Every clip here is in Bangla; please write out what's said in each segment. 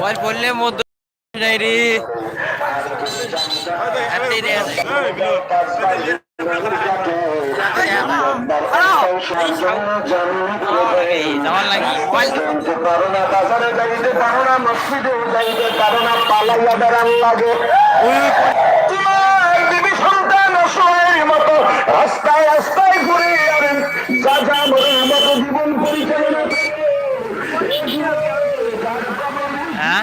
বল পড়লে মধ্য নাই রে। হাতে রে যাওয়ার লাগে বল জানতে পারো না বাজারে যাইতে পারো না মসজিদে যাইতে পারো না পালাইয়া বেড়ান লাগে তোমার বিবি সন্তান অসহায়ের মতো রাস্তায় রাস্তায় ঘুরে যা যা মতো জীবন পরিচালনা করে। হ্যাঁ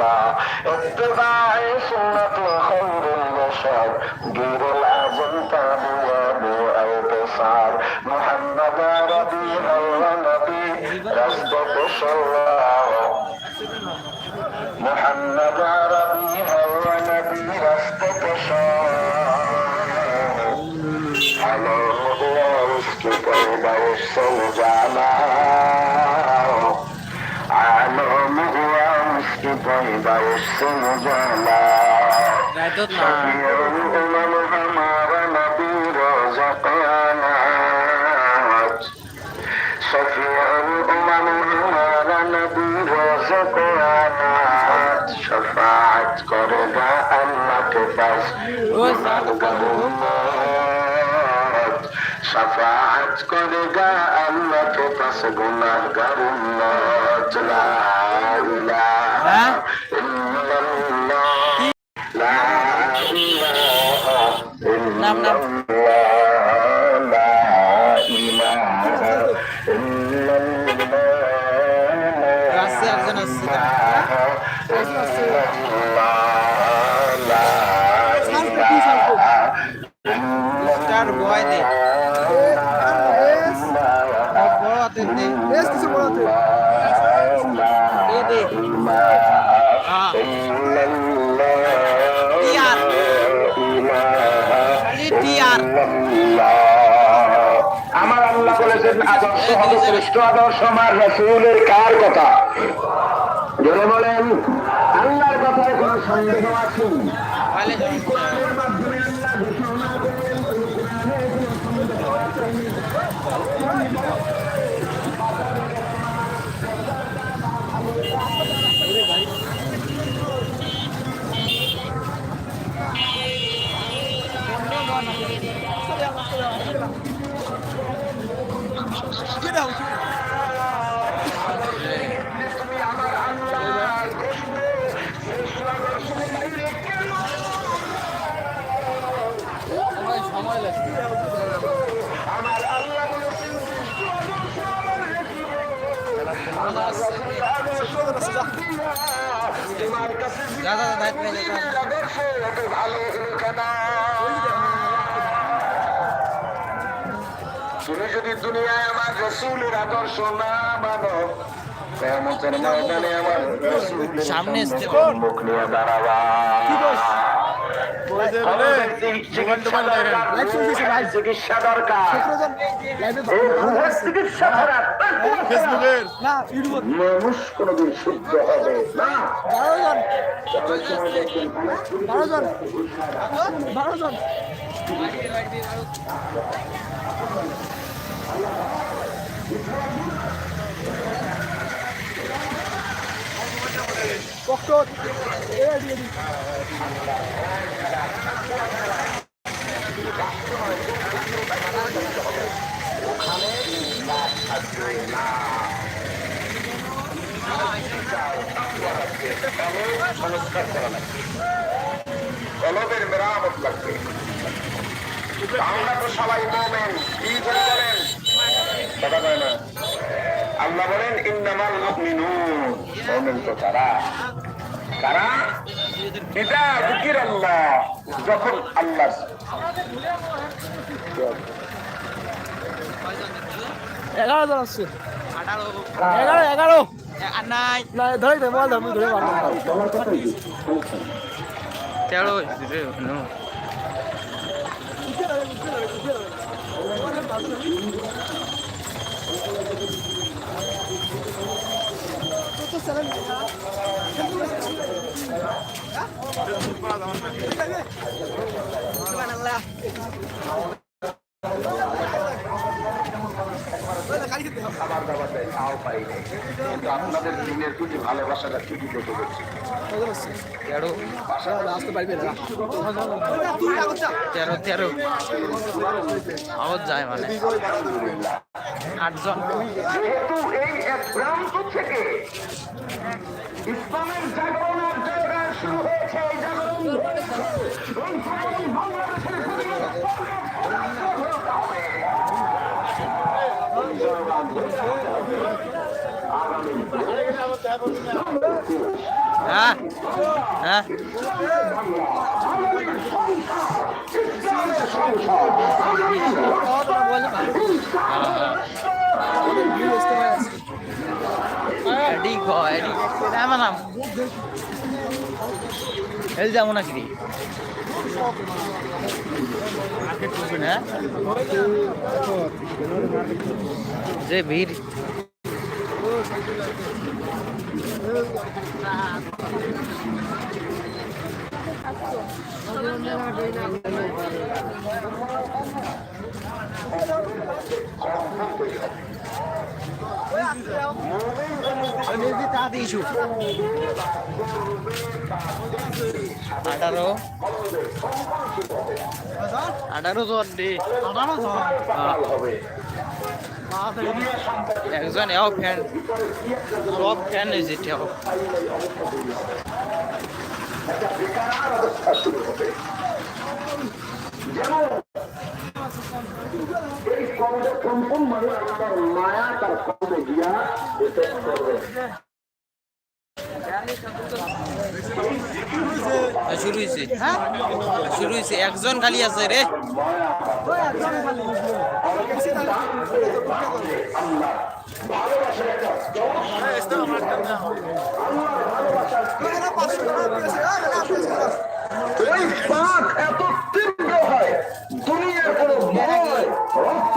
الهدى اتباع سنة خير البشر جيل العظم تابواب أو بصار محمد ربي الله نبي رصدة الشرار محمد ربي الله نبي رصدة الشرار على الرؤوس كتابة والصوت على কৃপায় বায়সে মুজালা ইমাম হামারা নবী রজকানা সফিয়ান ইমাম হামারা নবী রজকানা শফাআত করে না আল্লাহকে সাফাত করে গা আল্লাহ তো কাছে গুনার গারুন লা ইলাহা হ্যাঁ? ইল্লাল্লাহ লা ইলাহা ইল্লাল্লাহ। দে এ দে হ্যাঁ টিয়ার টিয়ার আমার আল্লাহ বলেছেন আদর্শ হবে শ্রেষ্ঠ আদর্শ আমার রসুলের কার কথা? বলেন আল্লাহর কথায় কোন সন্দেহ আছে ভালো কোরআনের মাধ্যমে আল্লাহ ঘোষণা করেন কোরআনে কোনো সন্দেহ আছে তুমি আমার আল্লাহর ঘোষণা শ্রেষ্ঠ আদর্শের বাইরে কেন আমার আল্লাহ বলেছেন শ্রেষ্ঠ আদর্শ আমার তোমার কাছে যা, যা, যা, দায়িত্ব নিয়ে যা। জীবনের আদর্শ এত ভালো হলো কেন তুমি যদি দুনিয়ায় আমার রসুলের আদর্শ না মানো ময়দানে আমার রসুলের সামনে আসতে মুখ নিয়ে দাঁড়াবা। চিকিৎসা দরকার চিকিৎসা ছাড়া মানুষ কোনোদিন শুদ্ধ হবে না লাগবে কলবের মেরামত লাগবে। আমরা তো সবাই কি বলেন কথা কয় না। আল্লাহ বলেন, ইন্নামাল মুমিনুন। মুমিন তো তারা। কারা? এটা জিকির আল্লাহ। যখন আল্লাহ এগারো জন আসছে। এগারো এগারো। ধরে দে বল আমি ধরে তেরো। আপনাদের প্রতি ভালোবাসাটা তেরো তেরো। আওয়াজ যায় মানে আটজন যেহেতু এই প্রান্ত থেকে ইসলামের জায়গা হ্যাঁ হ্যাঁ। এডি ক এডি নাম নাম এল যাব নাকি? রে হ্যাঁ? যে ভিড়। আঠারো। আঠারো জন রে একজন এও ফ্যান সব ফ্যান হয়েছে এটাও এই কমটা সম্পূর্ণ মানে আপনার মায়া তার শুরু হয়েছে শুরু হয়েছে একজন খালি আছে রে। ওই পাক এত তীব্র হয়। দুনিয়ার কোনো ভয় রক্ত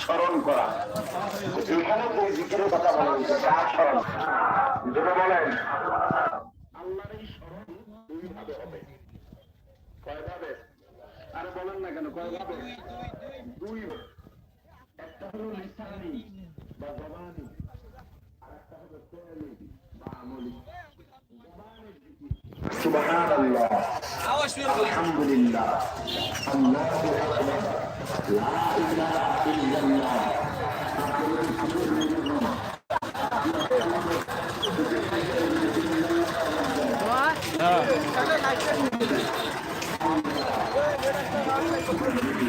স্মরণ করা এখানে যে জিকিরের কথা বলা হয়েছে কার স্মরণ ধরে বলেন আল্লাহর এই স্মরণ দুইভাবে হবে কয়ভাবে আরে বলেন না কেন কয়ভাবে দুই একটা হলো লিসানি বা জবানি আর একটা হলো ফেলি বা আমলি জবানের জিকির সুবহানাল্লাহ। আলহামদুলিল্লাহ। আল্লাহু আকবার লা ইলাহা ইল্লাল্লাহ নিজের নাম আরেকটা উত্তম জিকিরের কথা আমার রাসূল বলছেন আফজালুস ওটি